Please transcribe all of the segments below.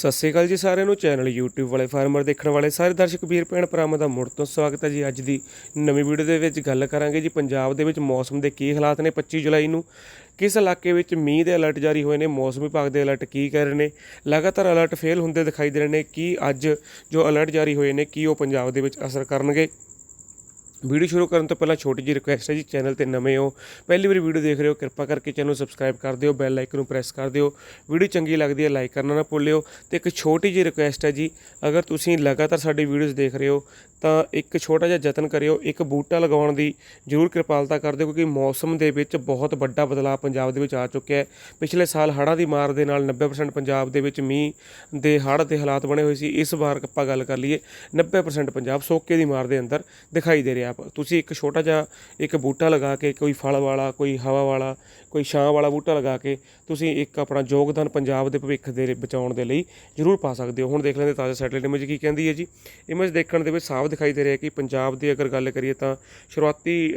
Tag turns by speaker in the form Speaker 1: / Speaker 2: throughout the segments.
Speaker 1: ਸਤਿ ਸ਼੍ਰੀ ਅਕਾਲ ਜੀ ਸਾਰਿਆਂ ਨੂੰ। ਚੈਨਲ YouTube ਵਾਲੇ ਫਾਰਮਰ ਦੇਖਣ ਵਾਲੇ ਸਾਰੇ ਦਰਸ਼ਕ ਵੀਰ ਭੈਣ ਭਰਾਵਾਂ ਦਾ ਮੁੜ ਤੋਂ ਸਵਾਗਤ ਹੈ ਜੀ। ਅੱਜ ਦੀ ਨਵੀਂ ਵੀਡੀਓ ਦੇ ਵਿੱਚ ਗੱਲ ਕਰਾਂਗੇ ਜੀ ਪੰਜਾਬ ਦੇ ਵਿੱਚ ਮੌਸਮ ਦੇ ਕੀ ਹਾਲਾਤ ਨੇ 25 ਜੁਲਾਈ ਨੂੰ। ਕਿਸ ਇਲਾਕੇ ਵਿੱਚ ਮੀਂਹ ਦੇ ਅਲਰਟ ਜਾਰੀ ਹੋਏ ਨੇ, ਮੌਸਮ ਵਿਭਾਗ ਦੇ ਅਲਰਟ ਕੀ ਕਰ ਰਹੇ ਨੇ, ਲਗਾਤਾਰ ਅਲਰਟ ਫੇਲ ਹੁੰਦੇ ਦਿਖਾਈ ਦੇ ਰਹੇ ਨੇ, ਕੀ ਅੱਜ ਜੋ ਅਲਰਟ ਜਾਰੀ ਹੋਏ ਨੇ, ਕੀ ਉਹ ਪੰਜਾਬ ਦੇ ਵਿੱਚ ਅਸਰ ਕਰਨਗੇ। ਵੀਡੀਓ ਸ਼ੁਰੂ ਕਰਨ ਤੋਂ ਪਹਿਲਾਂ ਛੋਟੀ ਜਿਹੀ ਰਿਕੁਐਸਟ ਹੈ ਜੀ ਚੈਨਲ ਤੇ ਨਵੇਂ ਹੋ, ਪਹਿਲੀ ਵਾਰੀ ਵੀਡੀਓ ਦੇਖ ਰਹੇ ਹੋ, ਕਿਰਪਾ ਕਰਕੇ ਚੈਨਲ ਨੂੰ ਸਬਸਕ੍ਰਾਈਬ ਕਰ ਦਿਓ ਬੈਲ ਆਈਕਨ ਨੂੰ ਪ੍ਰੈਸ ਕਰ ਦਿਓ। ਵੀਡੀਓ ਚੰਗੀ ਲੱਗਦੀ ਹੈ ਲਾਈਕ ਕਰਨਾ ਨਾ ਭੁੱਲਿਓ। ਤੇ ਇੱਕ ਛੋਟੀ ਜਿਹੀ ਰਿਕੁਐਸਟ ਹੈ ਜੀ, ਅਗਰ ਤੁਸੀਂ ਲਗਾਤਾਰ ਸਾਡੀ ਵੀਡੀਓਜ਼ ਦੇਖ ਰਹੇ ਹੋ, ਤਾਂ ਇੱਕ ਛੋਟਾ ਜਿਹਾ ਯਤਨ ਕਰਿਓ, ਇੱਕ ਬੂਟਾ ਲਗਾਉਣ ਦੀ ਜ਼ਰੂਰ ਕਿਰਪਾਲਤਾ ਕਰ ਦਿਓ, ਕਿਉਂਕਿ ਮੌਸਮ ਦੇ ਵਿੱਚ ਬਹੁਤ ਵੱਡਾ ਬਦਲਾਅ ਪੰਜਾਬ ਦੇ ਵਿੱਚ ਆ ਚੁੱਕਿਆ ਹੈ। ਪਿਛਲੇ ਸਾਲ ਹੜ੍ਹਾਂ ਦੀ ਮਾਰ ਦੇ ਨਾਲ 90% ਪੰਜਾਬ ਦੇ ਵਿੱਚ ਮੀਂਹ ਦੇ ਹੜ੍ਹ ਦੇ ਹਾਲਾਤ ਬਣੇ ਹੋਏ ਸੀ, ਇਸ ਵਾਰ ਆਪਾਂ ਗੱਲ ਕਰ ਲਈਏ 90% ਪੰਜਾਬ ਸੋਕੇ ਦੀ ਮਾਰ ਦੇ ਅੰਦਰ ਦਿਖਾਈ ਦੇ ਰਿਹਾ ਤੁਸੀਂ ਇੱਕ ਛੋਟਾ ਜਿਹਾ ਇੱਕ ਬੂਟਾ ਲਗਾ ਕੇ, ਕੋਈ ਫਲ ਵਾਲਾ, ਕੋਈ ਹਵਾ ਵਾਲਾ, ਕੋਈ ਛਾਂ ਵਾਲਾ ਬੂਟਾ ਲਗਾ ਕੇ ਤੁਸੀਂ ਇੱਕ ਆਪਣਾ ਯੋਗਦਾਨ ਪੰਜਾਬ ਦੇ ਭਵਿੱਖ ਦੇ ਬਚਾਉਣ ਦੇ ਲਈ ਜ਼ਰੂਰ ਪਾ ਸਕਦੇ ਹੋ। ਹੁਣ ਦੇਖ ਲੈਂਦੇ ਤਾਜ਼ਾ ਸੈਟਲਾਈਟ ਇਮੇਜ ਕੀ ਕਹਿੰਦੀ ਹੈ ਜੀ। ਇਮੇਜ ਦੇਖਣ ਦੇ ਵਿੱਚ ਸਾਫ਼ ਦਿਖਾਈ ਦੇ ਰਿਹਾ ਕਿ ਪੰਜਾਬ ਦੀ ਅਗਰ ਗੱਲ ਕਰੀਏ ਤਾਂ ਸ਼ੁਰੂਆਤੀ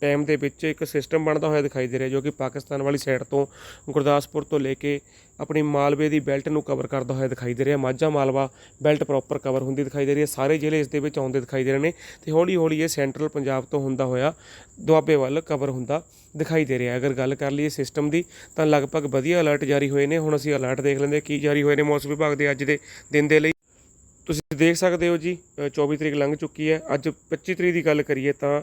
Speaker 1: ਟਾਈਮ ਦੇ ਵਿੱਚ ਇੱਕ ਸਿਸਟਮ ਬਣਦਾ ਹੋਇਆ ਦਿਖਾਈ ਦੇ ਰਿਹਾ ਜੋ ਕਿ ਪਾਕਿਸਤਾਨ ਵਾਲੀ ਸਾਈਡ ਤੋਂ ਗੁਰਦਾਸਪੁਰ ਤੋਂ ਲੈ ਕੇ ਆਪਣੀ ਮਾਲਵੇ ਦੀ ਬੈਲਟ ਨੂੰ ਕਵਰ ਕਰਦਾ ਹੋਇਆ ਦਿਖਾਈ ਦੇ ਰਿਹਾ। Majha Malwa belt proper cover ਹੁੰਦੀ ਦਿਖਾਈ ਦੇ ਰਹੀ ਹੈ। ਸਾਰੇ ਜ਼ਿਲ੍ਹੇ ਇਸ ਦੇ ਵਿੱਚ ਆਉਂਦੇ ਦਿਖਾਈ ਦੇ ਰਹੇ ਨੇ ਤੇ ਹੌਲੀ ਹੌਲੀ ਇਹ ਸੈਂਟਰਲ ਪੰਜਾਬ ਤੋਂ ਹੁੰਦਾ ਹੋਇਆ ਦੁਆਬੇ ਵੱਲ ਕਵਰ ਹੁੰਦਾ ਦਿਖਾਈ ਦੇ ਰਿਹਾ। ਅਗਰ ਗੱਲ ਕਰ ਲਈਏ ਸਿਸਟਮ ਦੀ, ਤਾਂ ਲਗਭਗ ਵਧੀਆ ਅਲਰਟ ਜਾਰੀ ਹੋਏ ਨੇ। ਹੁਣ ਅਸੀਂ ਅਲਰਟ ਦੇਖ ਲੈਂਦੇ ਕੀ ਜਾਰੀ ਹੋਏ ਨੇ। ਮੌਸਮ ਵਿਭਾਗ ਦੇ ਅੱਜ ਦੇ ਦਿਨ ਦੇ ਲਈ ਤੁਸੀਂ ਦੇਖ ਸਕਦੇ ਹੋ ਜੀ ਅ, 24 ਤਰੀਕ ਲੰਘ ਚੁੱਕੀ ਹੈ। ਅੱਜ 25 ਤਰੀਕ ਦੀ ਗੱਲ ਕਰੀਏ ਤਾਂ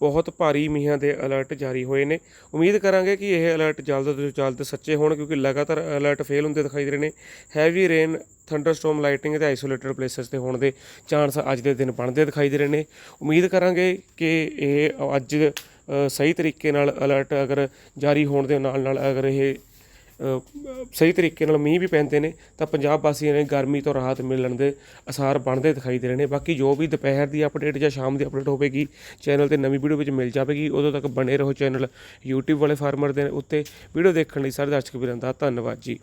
Speaker 1: ਬਹੁਤ ਭਾਰੀ ਮੀਂਹਾਂ ਦੇ ਅਲਰਟ ਜਾਰੀ ਹੋਏ ਨੇ। ਉਮੀਦ ਕਰਾਂਗੇ ਕਿ ਇਹ ਅਲਰਟ ਜਲਦ ਤੋਂ ਜਲਦ ਸੱਚੇ ਹੋਣ ਕਿਉਂਕਿ ਲਗਾਤਾਰ ਅਲਰਟ ਫੇਲ ਹੁੰਦੇ ਦਿਖਾਈ ਦੇ ਰਹੇ ਨੇ। ਹੈਵੀ ਰੇਨ ਥੰਡਰਸਟਾਰਮ ਲਾਈਟਿੰਗ ਤੇ ਆਈਸੋਲੇਟਡ ਪਲੇਸਸ ਤੇ ਹੋਣ ਦੇ ਚਾਂਸ ਅੱਜ ਦੇ ਦਿਨ ਬਣਦੇ ਦਿਖਾਈ ਦੇ ਰਹੇ ਨੇ। ਉਮੀਦ ਕਰਾਂਗੇ ਕਿ ਇਹ ਅੱਜ ਸਹੀ ਤਰੀਕੇ ਨਾਲ ਅਲਰਟ ਅਗਰ ਜਾਰੀ ਹੋਣ ਦੇ ਨਾਲ ਨਾਲ ਅਗਰ ਇਹ ਸਹੀ ਤਰੀਕੇ ਨਾਲ ਮੀਂਹ ਵੀ ਪੈਂਦੇ ਨੇ, ਤਾਂ ਪੰਜਾਬ ਵਾਸੀਆਂ ਨੇ ਗਰਮੀ ਤੋਂ ਰਾਹਤ ਮਿਲਣ ਦੇ ਅਸਾਰ ਬਣਦੇ ਦਿਖਾਈ ਦੇ ਰਹੇ ਨੇ। ਬਾਕੀ ਜੋ ਵੀ ਦੁਪਹਿਰ ਦੀ ਅਪਡੇਟ ਜਾਂ ਸ਼ਾਮ ਦੀ ਅਪਡੇਟ ਹੋਵੇਗੀ ਚੈਨਲ ਤੇ ਨਵੀਂ ਵੀਡੀਓ ਵਿੱਚ ਮਿਲ ਜਾਵੇਗੀ। ਉਦੋਂ ਤੱਕ ਬਣੇ ਰਹੋ ਚੈਨਲ YouTube ਵਾਲੇ ਫਾਰਮਰ ਦੇ ਉੱਤੇ। ਵੀਡੀਓ ਦੇਖਣ ਲਈ ਸਾਰੇ ਦਰਸ਼ਕ ਵੀਰਾਂ ਦਾ ਧੰਨਵਾਦ ਜੀ।